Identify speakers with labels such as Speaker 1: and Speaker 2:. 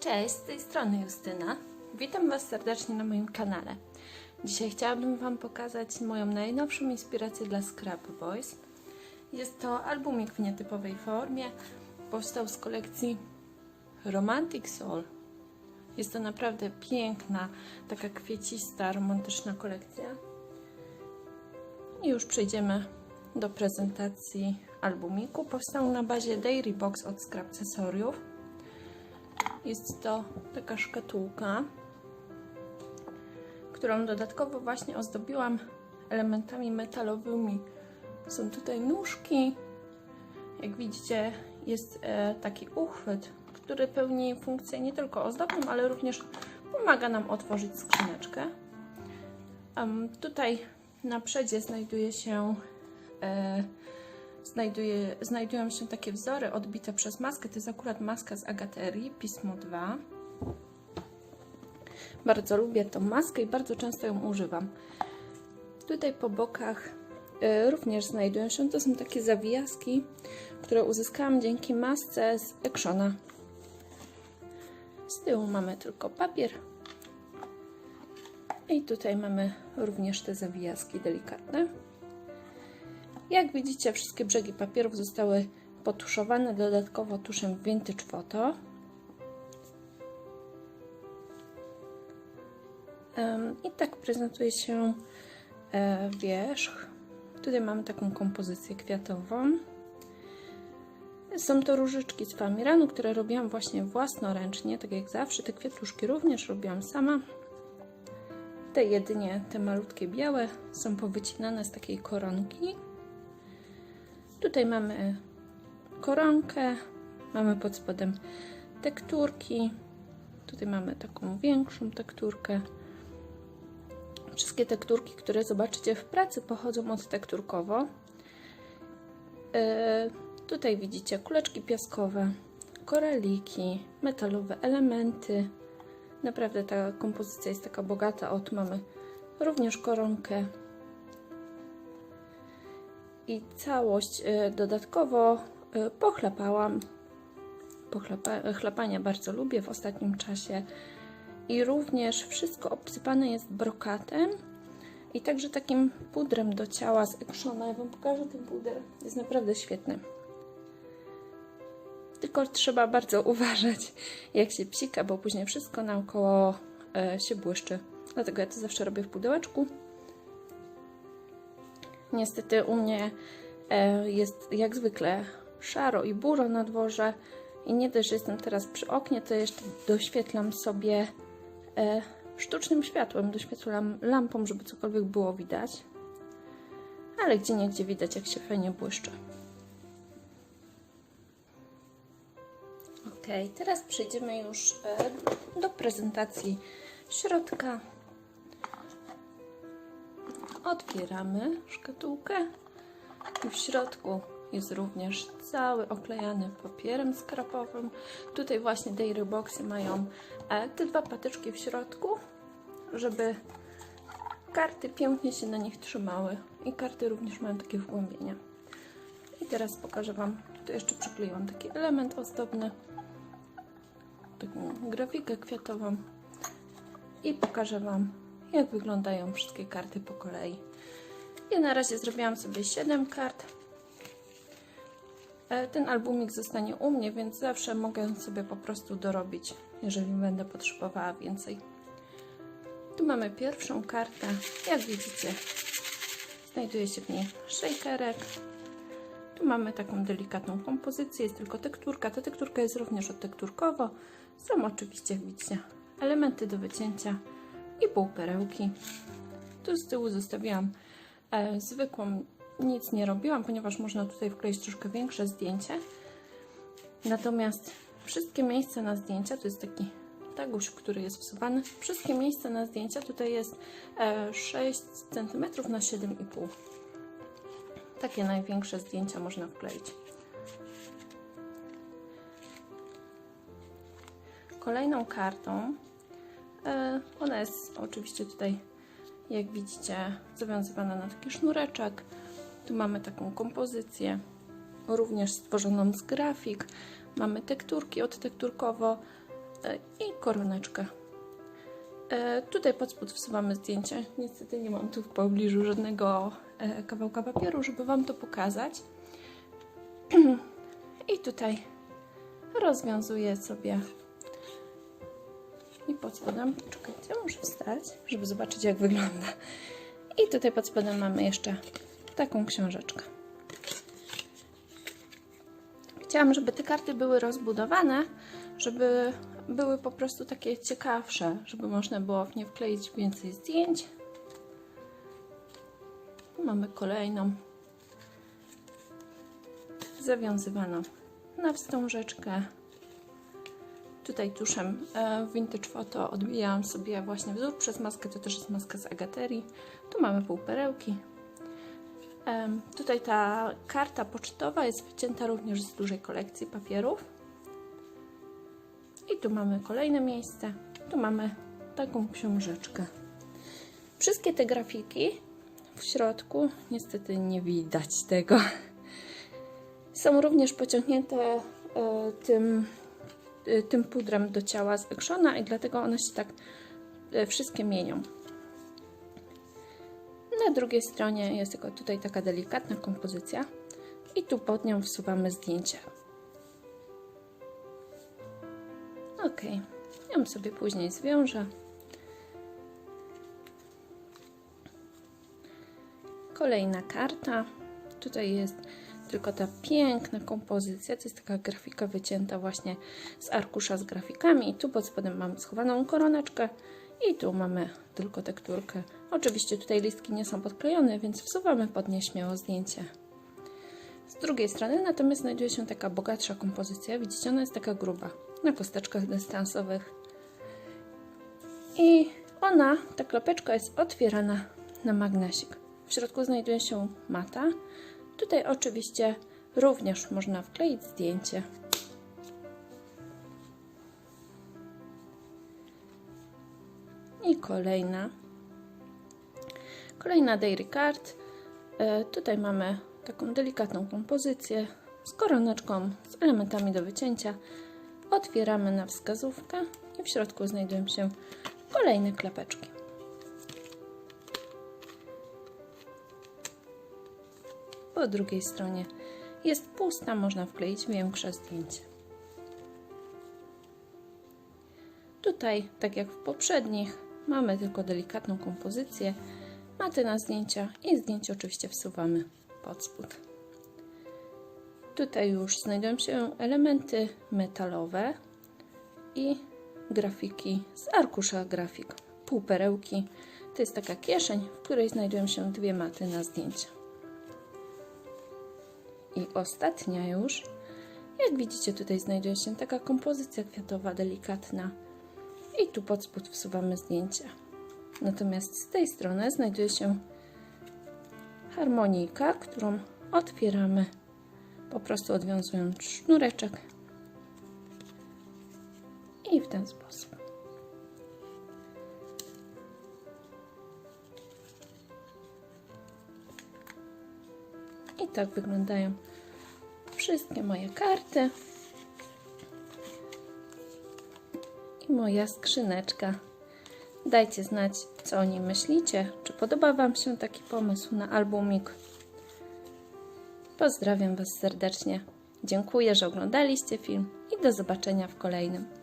Speaker 1: Cześć, z tej strony Justyna. Witam Was serdecznie na moim kanale. Dzisiaj chciałabym Wam pokazać moją najnowszą inspirację dla Scrap Boys. Jest to albumik w nietypowej formie. Powstał z kolekcji Romantic Soul. Jest to naprawdę piękna, taka kwiecista, romantyczna kolekcja. I już przejdziemy do prezentacji albumiku. Powstał na bazie Dairy Box od Scrapcesoriów. Jest to taka szkatułka, którą dodatkowo właśnie ozdobiłam elementami metalowymi. Są tutaj nóżki. Jak widzicie, jest e, taki uchwyt, który pełni funkcję nie tylko ozdobną, ale również pomaga nam otworzyć skrzyneczkę. Tutaj na przedzie znajduje się e, znajduje, znajdują się takie wzory odbite przez maskę. To jest akurat maska z Agaterii, Pismo 2. Bardzo lubię tą maskę i bardzo często ją używam. Tutaj po bokach y, również znajdują się, to są takie zawijaski, które uzyskałam dzięki masce z Ekshona. Z tyłu mamy tylko papier. I tutaj mamy również te zawijaski delikatne. Jak widzicie, wszystkie brzegi papierów zostały potuszowane dodatkowo tuszem Vintage Photo. I tak prezentuje się e, wierzch. Tutaj mamy taką kompozycję kwiatową. Są to różyczki z Famiranu, które robiłam właśnie własnoręcznie, tak jak zawsze. Te kwiatuszki również robiłam sama. Te jedynie, te malutkie białe, są powycinane z takiej koronki. Tutaj mamy koronkę, mamy pod spodem tekturki. Tutaj mamy taką większą tekturkę. Wszystkie tekturki, które zobaczycie w pracy, pochodzą od tekturkowo. Yy, tutaj widzicie kuleczki piaskowe, koraliki, metalowe elementy. Naprawdę ta kompozycja jest taka bogata. Ot mamy również koronkę i całość y, dodatkowo y, pochlapałam. Pochlapa, chlapania bardzo lubię w ostatnim czasie. I również wszystko obsypane jest brokatem i także takim pudrem do ciała z Ekshona. Ja Wam pokażę ten puder. Jest naprawdę świetny. Tylko trzeba bardzo uważać, jak się psika, bo później wszystko naokoło e, się błyszczy. Dlatego ja to zawsze robię w pudełeczku. Niestety u mnie e, jest jak zwykle szaro i buro na dworze i nie dość, że jestem teraz przy oknie, to jeszcze doświetlam sobie e, sztucznym światłem, doświetlam lampą, żeby cokolwiek było widać. Ale gdzie nie gdzie widać, jak się fajnie błyszczy. Ok, teraz przejdziemy już e, do prezentacji środka. Otwieramy szkatułkę i w środku jest również cały oklejany papierem skrapowym. Tutaj właśnie Dairy Boxy mają e, te dwa patyczki w środku, żeby karty pięknie się na nich trzymały. I karty również mają takie wgłębienia. I teraz pokażę Wam, tu jeszcze przykleiłam taki element ozdobny, taką grafikę kwiatową i pokażę Wam jak wyglądają wszystkie karty po kolei. Ja na razie zrobiłam sobie 7 kart. E, ten albumik zostanie u mnie, więc zawsze mogę sobie po prostu dorobić, jeżeli będę potrzebowała więcej. Tu mamy pierwszą kartę. Jak widzicie, znajduje się w niej shakerek. Tu mamy taką delikatną kompozycję, jest tylko tekturka. Ta tekturka jest również odtekturkowo. Są oczywiście, widzicie, elementy do wycięcia i pół perełki. Tu z tyłu zostawiłam e, zwykłą, nic nie robiłam, ponieważ można tutaj wkleić troszkę większe zdjęcie. Natomiast wszystkie miejsca na zdjęcia, to jest taki taguś, który jest wsuwany, wszystkie miejsca na zdjęcia tutaj jest e, 6 cm na 7,5 Takie największe zdjęcia można wkleić. Kolejną kartą ona jest oczywiście tutaj, jak widzicie, zawiązywana na taki sznureczek. Tu mamy taką kompozycję, również stworzoną z grafik. Mamy tekturki odtekturkowo E, I koroneczkę. E, tutaj pod spód wsuwamy zdjęcie. Niestety nie mam tu w pobliżu żadnego e, kawałka papieru, żeby Wam to pokazać. I tutaj rozwiązuję sobie i pod spodem, czekajcie, muszę wstać, żeby zobaczyć jak wygląda. I tutaj pod spodem mamy jeszcze taką książeczkę. Chciałam, żeby te karty były rozbudowane, żeby były po prostu takie ciekawsze, żeby można było w nie wkleić więcej zdjęć. Mamy kolejną zawiązywaną na wstążeczkę. Tutaj tuszem e, Vintage Photo odbijałam sobie właśnie wzór przez maskę, to też jest maska z Agaterii. Tu mamy półperełki. Em, Tutaj ta karta pocztowa jest wycięta również z dużej kolekcji papierów. I tu mamy kolejne miejsce. Tu mamy taką książeczkę. Wszystkie te grafiki w środku, niestety nie widać tego, są również pociągnięte e, tym, tym pudrem do ciała z i dlatego one się tak e, wszystkie mienią. Na drugiej stronie jest tylko tutaj taka delikatna kompozycja i tu pod nią wsuwamy zdjęcie. Ok, ją sobie później zwiążę. Kolejna karta. Tutaj jest tylko ta piękna kompozycja. To jest taka grafika wycięta właśnie z arkusza z grafikami. I tu pod spodem mamy schowaną koroneczkę i tu mamy tylko tekturkę. Oczywiście tutaj listki nie są podklejone, więc wsuwamy pod nie śmiało zdjęcie. Z drugiej strony natomiast znajduje się taka bogatsza kompozycja. Widzicie, ona jest taka gruba, na kosteczkach dystansowych. I ona, ta klapeczka jest otwierana na magnesik. W środku znajduje się mata. Tutaj oczywiście również można wkleić zdjęcie. I kolejna. Kolejna Dairy Card. E, tutaj mamy taką delikatną kompozycję z koroneczką, z elementami do wycięcia. Otwieramy na wskazówkę i w środku znajdują się kolejne klapeczki. Po drugiej stronie jest pusta, można wkleić większe zdjęcie. Tutaj, tak jak w poprzednich, mamy tylko delikatną kompozycję, maty na zdjęcia i zdjęcie oczywiście wsuwamy pod spód. Tutaj już znajdują się elementy metalowe i grafiki z arkusza grafik. Półperełki. To jest taka kieszeń, w której znajdują się dwie maty na zdjęcia. I ostatnia już. Jak widzicie, tutaj znajduje się taka kompozycja kwiatowa, delikatna. I tu pod spód wsuwamy zdjęcie. Natomiast z tej strony znajduje się harmonijka, którą otwieramy po prostu odwiązując sznureczek i w ten sposób. I tak wyglądają wszystkie moje karty i moja skrzyneczka. Dajcie znać, co o nim myślicie. Czy podoba Wam się taki pomysł na albumik? Pozdrawiam Was serdecznie. Dziękuję, że oglądaliście film i do zobaczenia w kolejnym.